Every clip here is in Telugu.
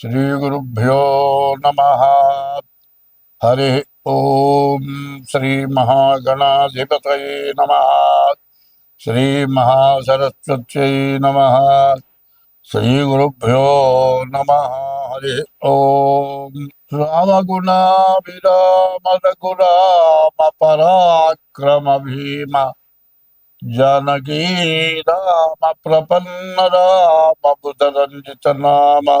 श्रीगुरुभ्यो नमः। हरे ॐ श्रीमहागणाधिपतये नमः। श्रीमहासरस्वत्यै नमः। श्रीगुरुभ्यो नमः। हरे ॐ पराक्रम भीम जानकी राम प्रपन्न राम बुधरञ्जित नाम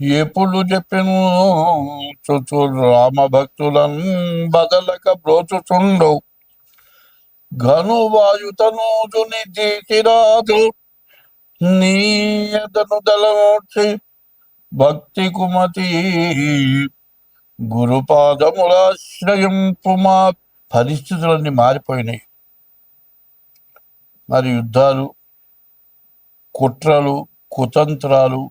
ఎప్పుడు చెప్పిను చుచు రామ భక్తులను బదలక బ్రోచుచుండు. ఘను వాయుతనూజుని తీసిరాదు నీయతను దళమూర్చి భక్తి కుమతి. గురుపాదములాశ్రయింపు మా పరిస్థితులన్నీ మారిపోయినాయి. మరి యుద్ధాలు కుట్రలు కుతంత్రాలు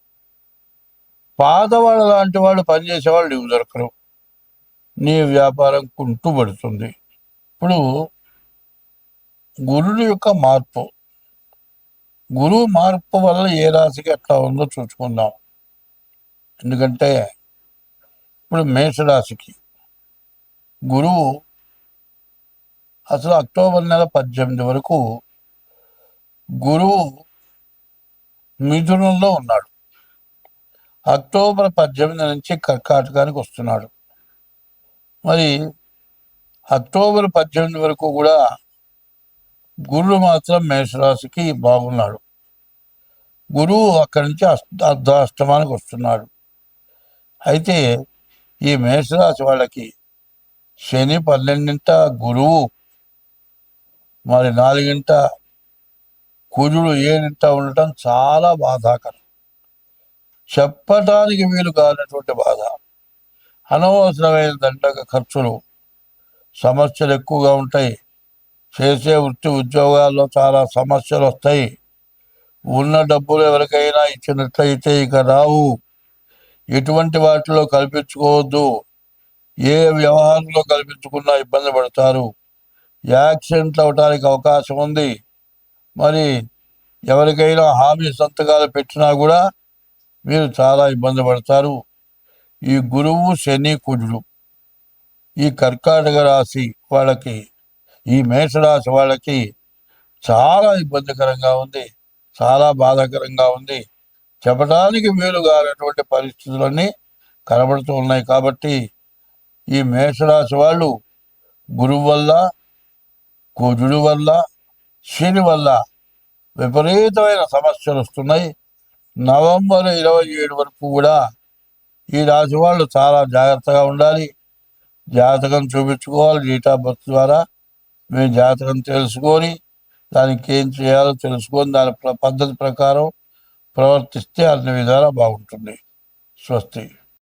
పాతవాళ్ళ లాంటి వాళ్ళు పనిచేసేవాళ్ళు నీకు దొరకరు. నీ వ్యాపారం కుంటుపడుతుంది. ఇప్పుడు గురుడు యొక్క మార్పు. గురువు మార్పు వల్ల ఏ రాశికి ఎట్లా ఉందో చూసుకుందాం. ఎందుకంటే ఇప్పుడు మేషరాశికి గురువు అసలు అక్టోబర్ నెల పద్దెనిమిది వరకు గురువు మిథునంలో ఉన్నాడు. అక్టోబర్ పద్దెనిమిది నుంచి కర్కాటకానికి వస్తున్నాడు. మరి అక్టోబర్ పద్దెనిమిది వరకు కూడా గురువు మాత్రం మేషరాశికి బాగున్నాడు. గురువు అక్కడి నుంచి అష్ట అర్ధాష్టమానికి వస్తున్నాడు. అయితే ఈ మేషరాశి వాళ్ళకి శని పన్నెండింట గురువు మరి నాలుగింట కుజుడు ఏడింట ఉండటం చాలా బాధాకరం. చెప్పటానికి వీలు కానటువంటి బాధ. అనవసరమైన దండక ఖర్చులు సమస్యలు ఎక్కువగా ఉంటాయి. చేసే వృత్తి ఉద్యోగాల్లో చాలా సమస్యలు వస్తాయి. ఉన్న డబ్బులు ఎవరికైనా ఇచ్చినట్లయితే ఇక రావు. ఎటువంటి వాటిలో కల్పించుకోవద్దు. ఏ వ్యవహారంలో కల్పించుకున్నా ఇబ్బంది పడతారు. యాక్సిడెంట్లు అవడానికి అవకాశం ఉంది. మరి ఎవరికైనా హామీ సంతకాలు పెట్టినా కూడా మీరు చాలా ఇబ్బంది పడతారు. ఈ గురువు శని కుజుడు. ఈ కర్కాటక రాశి వాళ్ళకి ఈ మేషరాశి వాళ్ళకి చాలా ఇబ్బందికరంగా ఉంది. చాలా బాధాకరంగా ఉంది. చెప్పడానికి వీలు కానటువంటి పరిస్థితులన్నీ కనబడుతూ ఉన్నాయి కాబట్టి ఈ మేషరాశి వాళ్ళు గురువు వల్ల కుజుడు వల్ల శని వల్ల విపరీతమైన సమస్యలు వస్తున్నాయి. నవంబర్ ఇరవై ఏడు వరకు కూడా ఈ రాశి వాళ్ళు చాలా జాగ్రత్తగా ఉండాలి. జాతకం చూపించుకోవాలి. డేటా బర్త్ ద్వారా మీ జాతకం తెలుసుకొని దానికి ఏం చేయాలో తెలుసుకొని దాని పద్ధతి ప్రకారం ప్రవర్తిస్తే అన్ని విధాలా బాగుంటుంది. స్వస్తి.